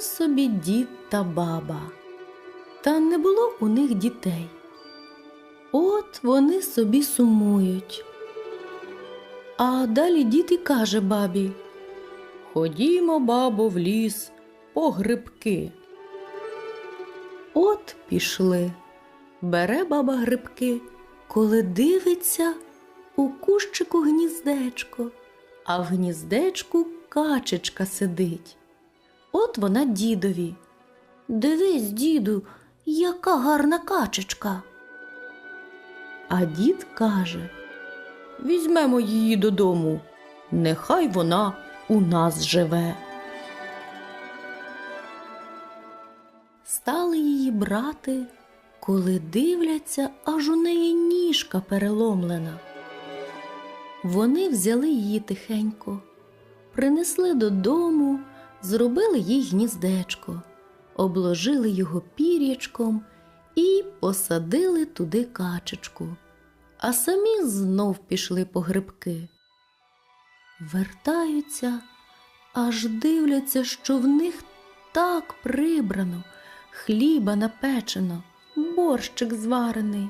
Собі дід та баба, та не було у них дітей. От вони собі сумують. А далі дід і каже бабі: Ходімо, бабо, в ліс по грибки. От пішли. Бере баба грибки, коли дивиться у кущику гніздечко, а в гніздечку качечка сидить. От вона дідові. Дивись, діду, яка гарна качечка. А дід каже: Візьмемо її додому, нехай вона у нас живе. Стали її брати, коли дивляться, аж у неї ніжка переломлена. Вони взяли її тихенько, принесли додому, зробили їй гніздечко, обложили його пір'ячком і посадили туди качечку, а самі знов пішли по грибки. Вертаються, аж дивляться, що в них так прибрано, хліба напечено, борщик зварений.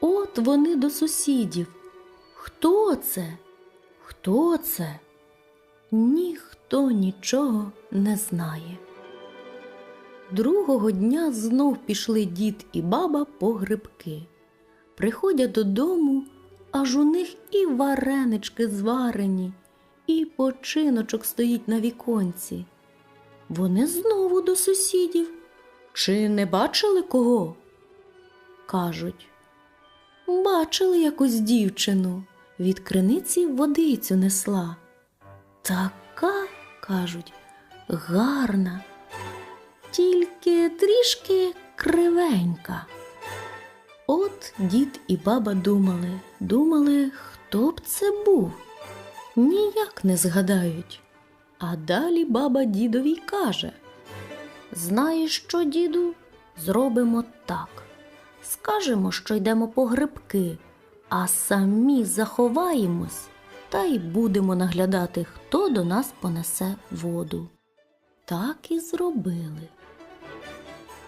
От вони до сусідів. Хто це? Хто це? Ніхто нічого не знає. Другого дня знов пішли дід і баба по грибки. Приходять додому, аж у них і варенички зварені, і починочок стоїть на віконці. Вони знову до сусідів. Чи не бачили кого? Кажуть, бачили якусь дівчину, від криниці водицю несла. Така, кажуть, гарна, тільки трішки кривенька. От дід і баба думали, думали, хто б це був. Ніяк не згадають. А далі баба дідові каже: Знаєш що, діду? Зробимо так. Скажемо, що йдемо по грибки, а самі заховаємось та й будемо наглядати, хто до нас понесе воду. Так і зробили.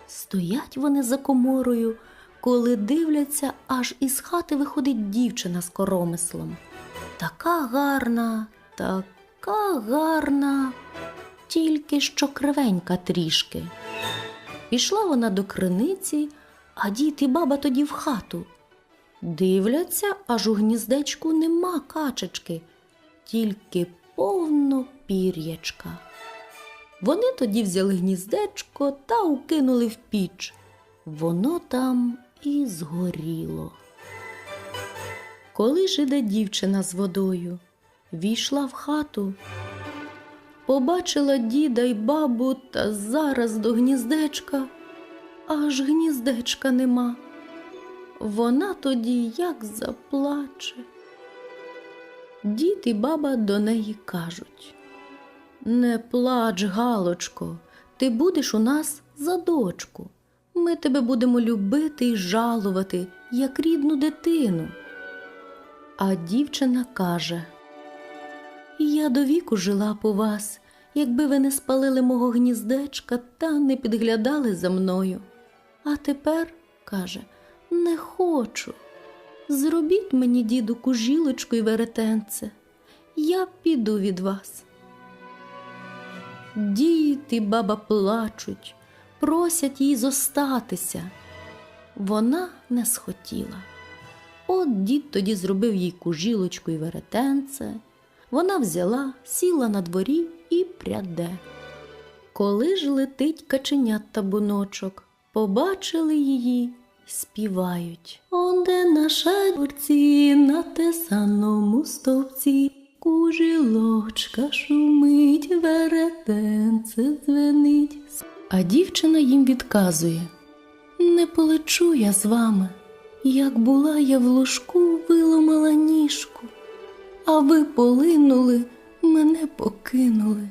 Стоять вони за коморою, коли дивляться, аж із хати виходить дівчина з коромислом. Така гарна, така гарна, тільки що кривенька трішки. Пішла вона до криниці, а дід і баба тоді в хату. Дивляться, аж у гніздечку нема качечки, тільки повно пір'ячка. Вони тоді взяли гніздечко та укинули в піч. Воно там і згоріло. Коли ж іде дівчина з водою, війшла в хату, побачила діда й бабу та зараз до гніздечка, аж гніздечка нема. Вона тоді як заплаче. Дід і баба до неї кажуть Не плач, Галочко, ти будеш у нас за дочку. Ми тебе будемо любити і жалувати, як рідну дитину. А дівчина каже Я до віку жила по вас, якби ви не спалили мого гніздечка та не підглядали за мною. А тепер, каже, не хочу. Зробіть мені, діду, кужілочку й веретенце. Я піду від вас. Дід і баба плачуть, просять їй зостатися. Вона не схотіла. От дід тоді зробив їй кужілочку й веретенце. Вона взяла, сіла на дворі і пряде. Коли ж летить каченят табуночок, побачили її, співають. Онде наша дворці на тесаному стовпці, кужілочка шумить, веретенце дзвенить. А дівчина їм відказує Не полечу я з вами, як була я в ложку, виломала ніжку, а ви полинули, мене покинули.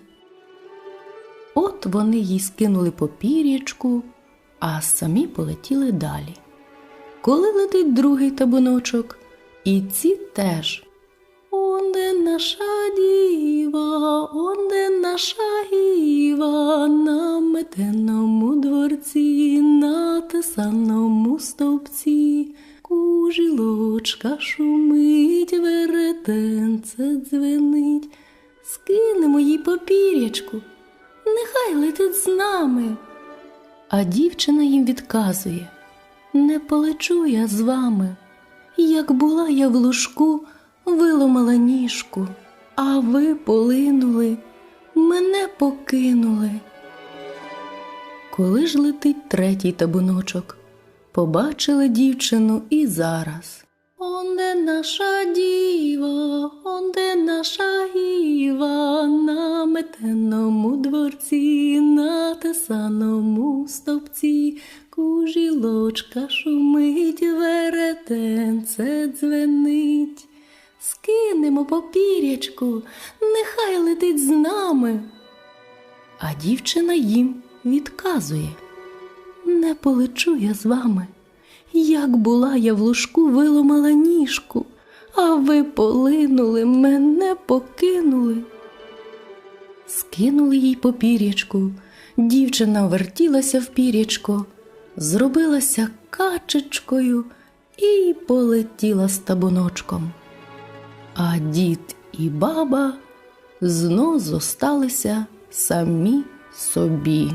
От вони їй скинули попір'ячку, а самі полетіли далі. Коли летить другий табуночок, і ці теж. Онде наша діва, онде наша гіва, на метеному дворці, на тесаному стовпці, кужілочка шумить, веретенце дзвенить. Скинемо їй попір'ячку, нехай летить з нами. А дівчина їм відказує. Не полечу я з вами. Як була я в лужку, виломала ніжку, а ви полинули, мене покинули. Коли ж летить третій табуночок, побачила дівчину і зараз. Наша діва, онде наша Іва, на метеному дворці, на тесаному стовпці, кужілочка шумить, веретенце дзвенить. Скинемо попір'ячку, нехай летить з нами. А дівчина їм відказує Не полечу я з вами. Як була я в лужку, виломала ніжку, а ви полинули, мене покинули. Скинули їй попір'ячку, дівчина вертілася в пір'ячко, зробилася качечкою і полетіла з табуночком. А дід і баба знов зосталися самі собі.